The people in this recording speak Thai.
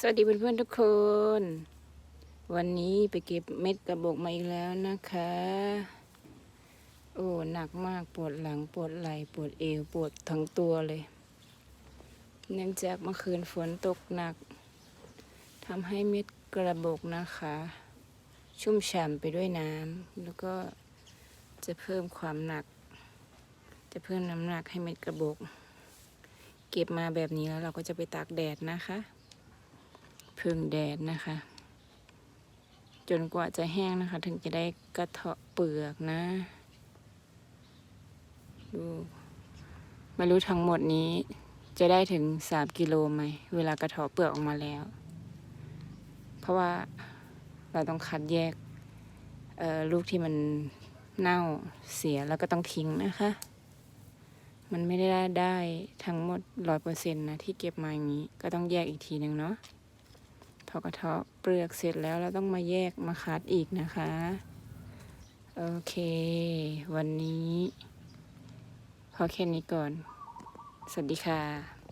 สวัสดีเพื่อนๆทุกคน วันนี้ไปเก็บเม็ดกระบอกมาอีกแล้วนะคะ โอ้หนักมากปวดหลังปวดไหล่ปวดเอวปวดทั้งตัวเลย เนื่องจากเมื่อคืนฝนตกหนักทำให้เม็ดกระบอกนะคะ ชุ่มฉ่ำไปด้วยน้ำแล้วก็จะเพิ่มความหนัก จะเพิ่มน้ำหนักให้เม็ดกระบอกเก็บมาแบบนี้แล้วเราก็จะไปตากแดดนะคะ พึ่งแดดนะคะ จนกว่าจะแห้งนะคะ ถึงจะได้กระเทาะเปลือกนะ ดู ไม่รู้ทั้งหมดนี้จะได้ถึงสามกิโลไหม เวลากระเทาะเปลือกออกมาแล้ว เพราะว่าเราต้องคัดแยกลูกที่มันเน่าเสียแล้วก็ต้องทิ้งนะคะ มันไม่ได้ได้ทั้งหมดร้อยเปอร์เซ็นต์นะที่เก็บมาอย่างนี้ ก็ต้องแยกอีกทีหนึ่งเนาะ พอกระเทาะเปลือกเสร็จแล้วเราต้องมาแยกมาคัดอีกนะคะ โอเค วันนี้ พอแค่นี้ก่อน สวัสดีค่ะ